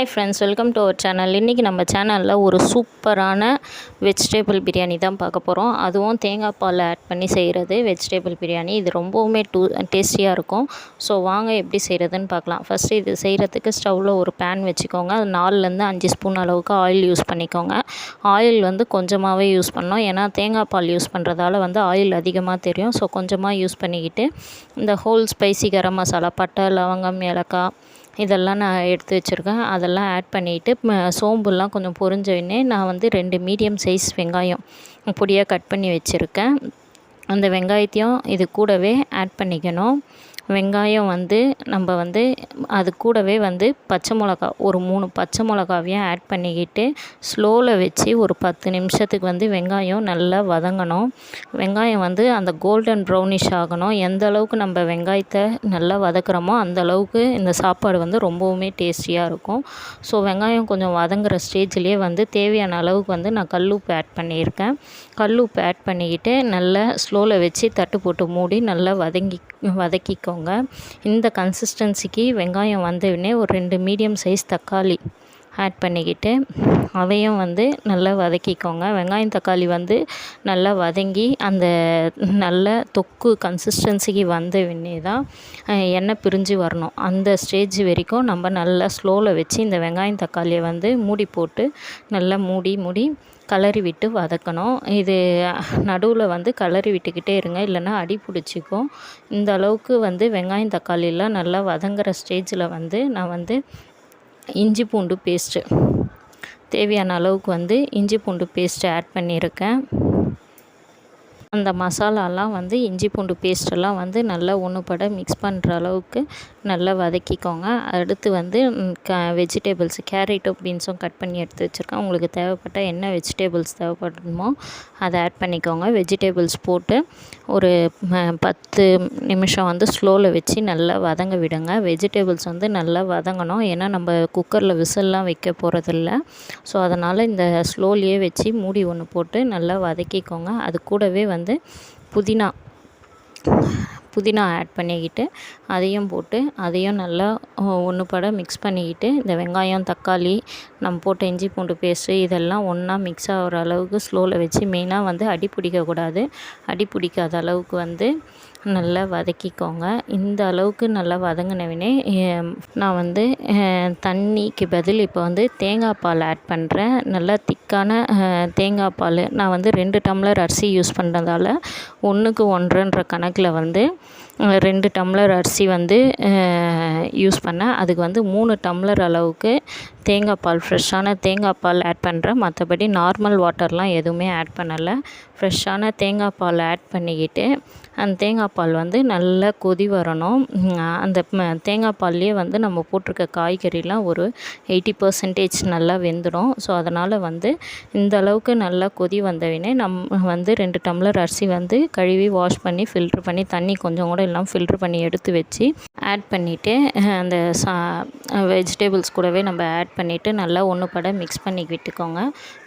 Hi friends welcome to our channel இன்றைக்கி நம்ம சேனலில் ஒரு சூப்பரான வெஜிடேபிள் பிரியாணி தான் பார்க்க போகிறோம் அதுவும் தேங்காய் பால் ஆட் பண்ணி செய்கிறது வெஜிடேபிள் பிரியாணி. இது ரொம்பவுமே டூ டேஸ்டியாக இருக்கும். ஸோ வாங்க எப்படி செய்கிறதுன்னு பார்க்கலாம். ஃபஸ்ட்டு இது செய்கிறதுக்கு ஸ்டவ்வில் ஒரு பேன் வச்சுக்கோங்க. அது நாலுலேருந்து அஞ்சு ஸ்பூன் அளவுக்கு ஆயில் யூஸ் பண்ணிக்கோங்க. ஆயில் வந்து கொஞ்சமாகவே யூஸ் பண்ணோம் ஏன்னா தேங்காய் பால் யூஸ் பண்ணுறதால வந்து ஆயில் அதிகமாக தெரியும். ஸோ கொஞ்சமாக யூஸ் பண்ணிக்கிட்டு இந்த ஹோல் ஸ்பைசி கரம் மசாலா பட்டை லவங்கம் ஏலக்காய் இதெல்லாம் நான் எடுத்து வச்சுருக்கேன். அதெல்லாம் ஆட் பண்ணிவிட்டு சோம்புலாம் கொஞ்சம் பொரிஞ்ச நான் வந்து ரெண்டு மீடியம் சைஸ் வெங்காயம் பொடியாக கட் பண்ணி வச்சுருக்கேன். அந்த வெங்காயத்தையும் இது கூடவே ஆட் பண்ணிக்கணும். வெங்காயம் வந்து நம்ம வந்து அது கூடவே வந்து பச்சை மிளகா ஒரு மூணு பச்சை மிளகாவையும் ஆட் பண்ணிக்கிட்டு ஸ்லோவில் வச்சு ஒரு பத்து நிமிஷத்துக்கு வந்து வெங்காயம் நல்லா வதங்கணும். வெங்காயம் வந்து அந்த கோல்டன் ப்ரௌனிஷ் ஆகணும். எந்த அளவுக்கு நம்ம வெங்காயத்தை நல்லா வதக்குறோமோ அந்த அளவுக்கு இந்த சாப்பாடு வந்து ரொம்பவுமே டேஸ்டியாக இருக்கும். ஸோ வெங்காயம் கொஞ்சம் வதங்குற ஸ்டேஜ்லேயே வந்து தேவையான அளவுக்கு வந்து நான் கல் உப்பு ஆட் பண்ணியிருக்கேன். கல் உப்பு ஆட் பண்ணிக்கிட்டு நல்லா ஸ்லோவில் வச்சு தட்டு போட்டு மூடி நல்லா வதங்கி வதக்கிக்கோங்க. வச்சுக்கோங்க. இந்த கன்சிஸ்டன்சிக்கு வெங்காயம் வந்தவுடனே ஒரு ரெண்டு மீடியம் சைஸ் தக்காளி. ஆட் பண்ணிக்கிட்டு அதையும் வந்து நல்லா வதக்கிக்கோங்க. வெங்காயம் தக்காளி வந்து நல்லா வதங்கி அந்த நல்ல தொக்கு கன்சிஸ்டன்சிக்கு வந்த உடனே தான் எண்ணெய் பிரிஞ்சு வரணும். அந்த ஸ்டேஜ் வரைக்கும் நம்ம நல்லா ஸ்லோவில் வச்சு இந்த வெங்காயம் தக்காளியை வந்து மூடி போட்டு நல்லா மூடி மூடி கலரி விட்டு வதக்கணும். இது நடுவில் வந்து கலரி விட்டுக்கிட்டே இருங்க. இல்லைன்னா அடி பிடிச்சிக்கும். இந்த அளவுக்கு வந்து வெங்காயம் தக்காளிலாம் நல்லா வதங்குற ஸ்டேஜில் வந்து நான் வந்து இஞ்சி பூண்டு பேஸ்ட்டு தேவையான அளவுக்கு வந்து இஞ்சி பூண்டு பேஸ்ட்டு ஆட் பண்ணியிருக்கேன். அந்த மசாலாலாம் வந்து இஞ்சி பூண்டு பேஸ்ட்டெல்லாம் வந்து நல்லா ஒன்றுபட மிக்ஸ் பண்ணுற அளவுக்கு நல்லா வதக்கிக்கோங்க. அடுத்து வந்து க வெஜிடேபிள்ஸ் கேரட்டும் பீன்ஸும் கட் பண்ணி எடுத்து வச்சுருக்கேன். உங்களுக்கு தேவைப்பட்ட என்ன வெஜிடேபிள்ஸ் தேவைப்படணுமோ அதை ஆட் பண்ணிக்கோங்க. வெஜிடேபிள்ஸ் போட்டு ஒரு பத்து நிமிஷம் வந்து ஸ்லோவில் வச்சு நல்லா வதங்க விடுங்க. வெஜிடேபிள்ஸ் வந்து நல்லா வதங்கணும். ஏன்னா நம்ம குக்கரில் விசில்லாம் வைக்க போகிறதில்ல ஸோ அதனால் இந்த ஸ்லோலையே வச்சு மூடி ஒன்று போட்டு நல்லா வதக்கிக்கோங்க. அது கூடவே வந்து வந்து புதினா புதினா ஆட் பண்ணிக்கிட்டு அதையும் போட்டு அதையும் நல்லா ஒன்று பட மிக்ஸ் பண்ணிக்கிட்டு இந்த வெங்காயம் தக்காளி நம்ம போட்ட இஞ்சி பூண்டு பேஸ்ட்டு இதெல்லாம் ஒன்றா மிக்ஸ் ஆகிற அளவுக்கு ஸ்லோவில் வச்சு மெயினாக வந்து அடி பிடிக்கக்கூடாது. அடி பிடிக்காத அளவுக்கு வந்து நல்லா வதக்கிக்கோங்க. இந்த அளவுக்கு நல்லா வதங்கினவினே நான் வந்து தண்ணிக்கு பதில் இப்போ வந்து தேங்காய் பால் ஆட் பண்ணுறேன் நல்லா திக்கான தேங்காய் பால். நான் வந்து ரெண்டு டம்ளர் அரிசி யூஸ் பண்ணுறதால ஒன்றுக்கு ஒன்றுன்ற கணக்கில் வந்து ரெண்டு டம்ளர் அரிசி வந்து யூஸ் பண்ணேன். அதுக்கு வந்து மூணு டம்ளர் அளவுக்கு தேங்காய் பால் ஃப்ரெஷ்ஷான தேங்காய் பால் ஆட் பண்ணுறேன் மற்றபடி நார்மல் வாட்டர்லாம் எதுவுமே ஆட் பண்ணலை. ஃப்ரெஷ்ஷான தேங்காய் பால் ஆட் பண்ணிக்கிட்டு அந்த தேங்காய் பால் வந்து நல்லா கொதி வரணும். அந்த தேங்காய் பால்லேயே வந்து நம்ம போட்டிருக்க காய்கறிலாம் ஒரு எயிட்டி பர்சன்டேஜ் நல்லா வெந்துடும். ஸோ அதனால் வந்து இந்த அளவுக்கு நல்லா கொதி வந்தவினே நம்ம வந்து ரெண்டு டம்ளர் அரிசி வந்து கழுவி வாஷ் பண்ணி ஃபில்ட்ரு பண்ணி தண்ணி கொஞ்சம் கூட எல்லாம் ஃபில்ட்ரு பண்ணி எடுத்து வச்சு ஆட் பண்ணிவிட்டு அந்த சா வெஜிடபிள்ஸ் கூடவே நம்ம ஆட் பண்ணிவிட்டு நல்லா ஒன்று பட மிக்ஸ் பண்ணி விட்டுக்கோங்க.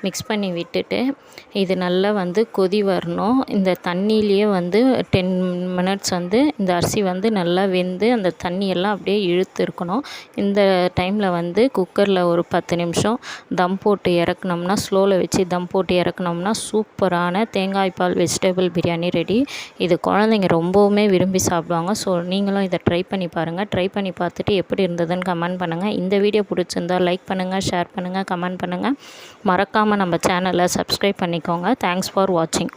மிக்ஸ் பண்ணி விட்டுட்டு இது நல்லா வந்து கொதி வரணும். இந்த தண்ணியிலேயே வந்து டென் மினிட்ஸ் வந்து இந்த அரிசி வந்து நல்லா வெந்து அந்த தண்ணியெல்லாம் அப்படியே இழுத்து இருக்கணும் இந்த டைமில் வந்து குக்கரில் ஒரு பத்து நிமிஷம் தம் போட்டு இறக்குனோம்னா ஸ்லோவில் வச்சு தம் போட்டு இறக்குனோம்னா சூப்பரான தேங்காய் பால் வெஜிடபிள் பிரியாணி ரெடி இது குழந்தைங்க ரொம்பவுமே விரும்பி சாப்பிடுவாங்க. ஸோ நீங்களும் இதை ட்ரை பண்ணி பாருங்கள் ட்ரை பண்ணி பார்த்துட்டு எப்படி இருந்ததுன்னு கமெண்ட் பண்ணுங்கள் இந்த வீடியோ பிடிச்சிருந்தா லைக் பண்ணுங்கள் ஷேர் பண்ணுங்கள் கமெண்ட் பண்ணுங்கள் மறக்காமல் நம்ம சேனலை சப்ஸ்கிரைப் பண்ணிக்கோங்க. தேங்க்ஸ் ஃபார் வாட்சிங்